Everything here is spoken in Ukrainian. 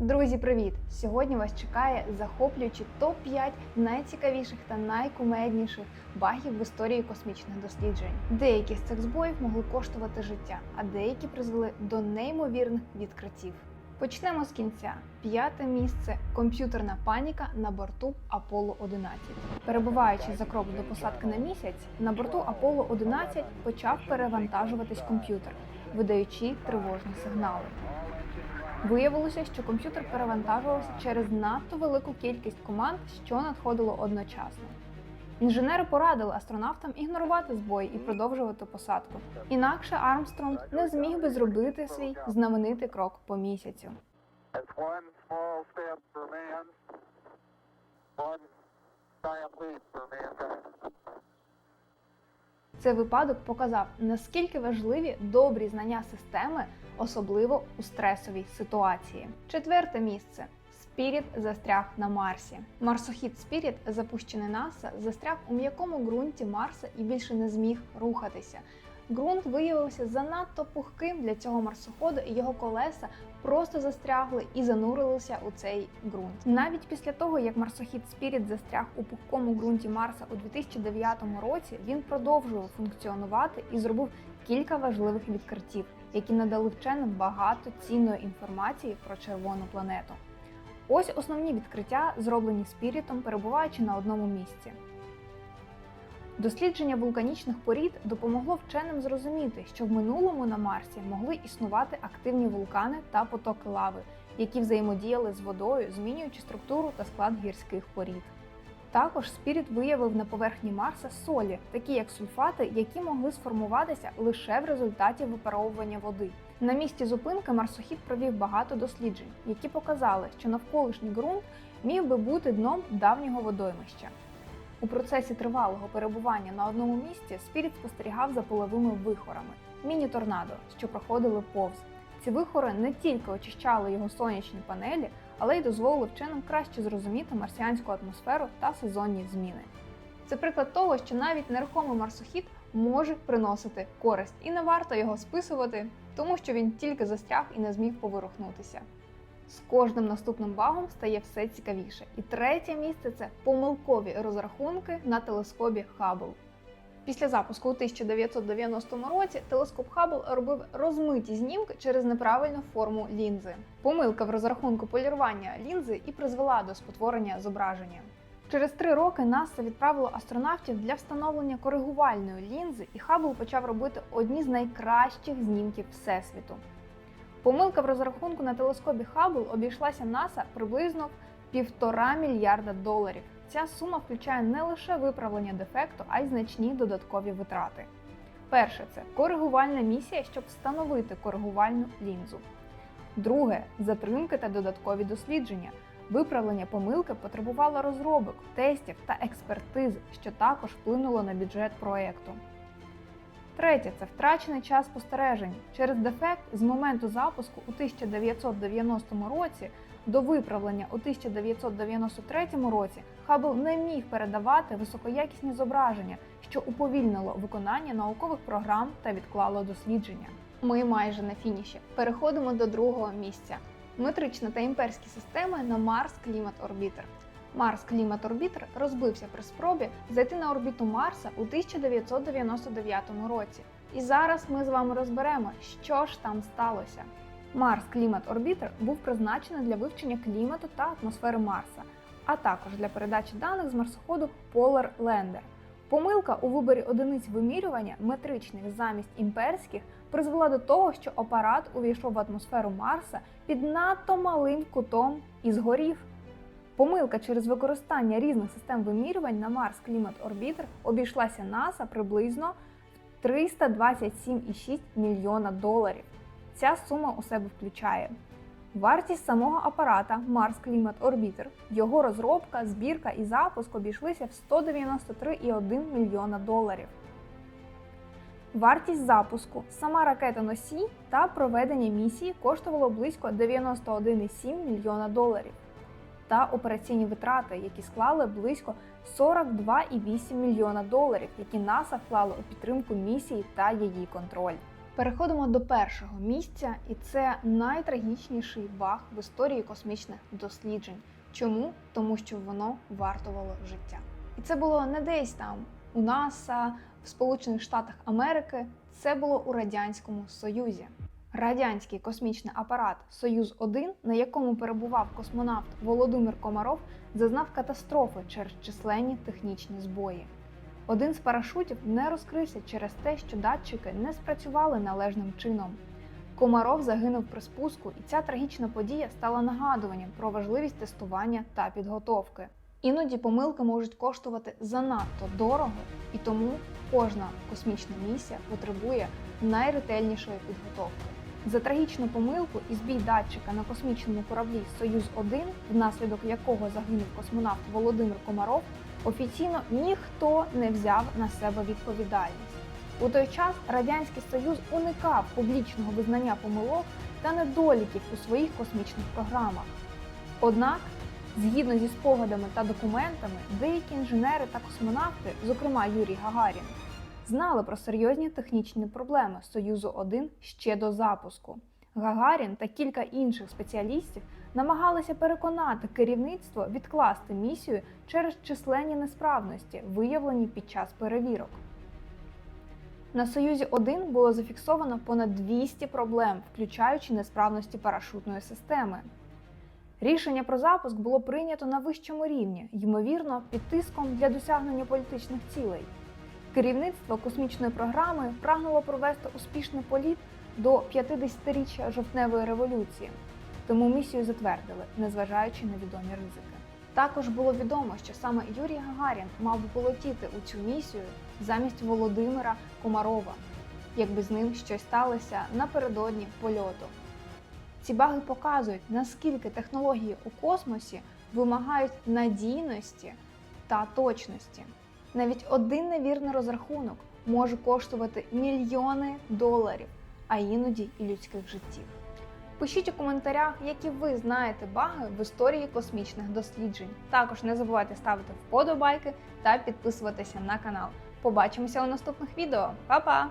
Друзі, привіт! Сьогодні вас чекає захоплюючий топ-5 найцікавіших та найкумедніших багів в історії космічних досліджень. Деякі з цих збоїв могли коштувати життя, а деякі призвели до неймовірних відкриттів. Почнемо з кінця. П'яте місце комп'ютерна паніка на борту Аполло 11. Перебуваючи за крок до посадки на місяць, на борту Аполло 11 почав перевантажуватись комп'ютер, видаючи тривожні сигнали. Виявилося, що комп'ютер перевантажувався через надто велику кількість команд, що надходило одночасно. Інженери порадили астронавтам ігнорувати збої і продовжувати посадку. Інакше Армстронг не зміг би зробити свій знаменитий крок по місяцю. One giant leap for mankind. Цей випадок показав, наскільки важливі добрі знання системи, особливо у стресовій ситуації. Четверте місце. Спіріт застряг на Марсі. Марсохід Спіріт, запущений НАСА, застряг у м'якому ґрунті Марса і більше не зміг рухатися. Ґрунт виявився занадто пухким для цього марсоходу, і його колеса просто застрягли і занурилися у цей ґрунт. Навіть після того, як марсохід Спіріт застряг у пухкому ґрунті Марса у 2009 році, він продовжував функціонувати і зробив кілька важливих відкриттів, які надали вченим багато цінної інформації про червону планету. Ось основні відкриття, зроблені спірітом, перебуваючи на одному місці. Дослідження вулканічних порід допомогло вченим зрозуміти, що в минулому на Марсі могли існувати активні вулкани та потоки лави, які взаємодіяли з водою, змінюючи структуру та склад гірських порід. Також Спіріт виявив на поверхні Марса солі, такі як сульфати, які могли сформуватися лише в результаті випаровування води. На місці зупинки марсохід провів багато досліджень, які показали, що навколишній ґрунт міг би бути дном давнього водоймища. У процесі тривалого перебування на одному місці Спіріт спостерігав за половими вихорами міні-торнадо, що проходили повз. Ці вихори не тільки очищали його сонячні панелі, але й дозволили вченим краще зрозуміти марсіанську атмосферу та сезонні зміни. Це приклад того, що навіть нерухомий марсохід може приносити користь, і не варто його списувати, тому що він тільки застряг і не зміг поворухнутися. З кожним наступним багом стає все цікавіше. І третє місце це помилкові розрахунки на телескопі Хаббл. Після запуску у 1990 році телескоп Хаббл робив розмиті знімки через неправильну форму лінзи. Помилка в розрахунку полірування лінзи і призвела до спотворення зображення. Через три роки НАСА відправило астронавтів для встановлення коригувальної лінзи, і Хаббл почав робити одні з найкращих знімків Всесвіту. Помилка в розрахунку на телескопі Хаббл обійшлася НАСА приблизно в півтора мільярда доларів. Ця сума включає не лише виправлення дефекту, а й значні додаткові витрати. Перше це коригувальна місія, щоб встановити коригувальну лінзу. Друге затримки та додаткові дослідження. Виправлення помилки потребувало розробок, тестів та експертиз, що також вплинуло на бюджет проекту. Третє це втрачений час спостережень. Через дефект з моменту запуску у 1990 році до виправлення у 1993 році Хаббл не міг передавати високоякісні зображення, що уповільнило виконання наукових програм та відклало дослідження. Ми майже на фініші. Переходимо до другого місця. Метрична та імперські системи на Марс Клімат Орбітер. Марс Клімат Орбітер розбився при спробі зайти на орбіту Марса у 1999 році. І зараз ми з вами розберемо, що ж там сталося. Марс Клімат Орбітер був призначений для вивчення клімату та атмосфери Марса, а також для передачі даних з марсоходу Polar Lander. Помилка у виборі одиниць вимірювання метричних замість імперських призвела до того, що апарат увійшов в атмосферу Марса під надто малим кутом і згорів. Помилка через використання різних систем вимірювань на Марс Клімат Орбітер обійшлася НАСА приблизно в 327,6 мільйона доларів. Ця сума у себе включає вартість самого апарата Марс Клімат Орбітер, його розробка, збірка і запуск обійшлися в 193,1 мільйона доларів. Вартість запуску, сама ракета носій та проведення місії коштувало близько 91,7 мільйона доларів та операційні витрати, які склали близько 42,8 мільйона доларів, які НАСА вклало у підтримку місії та її контроль. Переходимо до першого місця, і це найтрагічніший баг в історії космічних досліджень. Чому? Тому що воно вартувало життя. І це було не десь там у НАСА, в Сполучених Штатах Америки, це було у Радянському Союзі. Радянський космічний апарат Союз 1 на якому перебував космонавт Володимир Комаров, зазнав катастрофи через численні технічні збої. Один з парашутів не розкрився через те, що датчики не спрацювали належним чином. Комаров загинув при спуску, і ця трагічна подія стала нагадуванням про важливість тестування та підготовки. Іноді помилки можуть коштувати занадто дорого, і тому кожна космічна місія потребує найретельнішої підготовки. За трагічну помилку і збій датчика на космічному кораблі Союз 1 внаслідок якого загинув космонавт Володимир Комаров, офіційно ніхто не взяв на себе відповідальність. У той час Радянський Союз уникав публічного визнання помилок та недоліків у своїх космічних програмах. Однак, згідно зі спогадами та документами, деякі інженери та космонавти, зокрема Юрій Гагарін, знали про серйозні технічні проблеми Союзу 1 ще до запуску. Гагарін та кілька інших спеціалістів намагалися переконати керівництво відкласти місію через численні несправності, виявлені під час перевірок. На Союзі 1 було зафіксовано понад 200 проблем, включаючи несправності парашутної системи. Рішення про запуск було прийнято на вищому рівні, ймовірно, під тиском для досягнення політичних цілей. Керівництво космічної програми прагнуло провести успішний політ до 50-річчя жовтневої революції, тому місію затвердили, незважаючи на відомі ризики. Також було відомо, що саме Юрій Гагарін мав би полетіти у цю місію замість Володимира Комарова, якби з ним щось сталося напередодні польоту. Ці баги показують, наскільки технології у космосі вимагають надійності та точності. Навіть один невірний розрахунок може коштувати мільйони доларів, а іноді і людських життів. Пишіть у коментарях, які ви знаєте баги в історії космічних досліджень. Також не забувайте ставити вподобайки та підписуватися на канал. Побачимося у наступних відео. Па-па!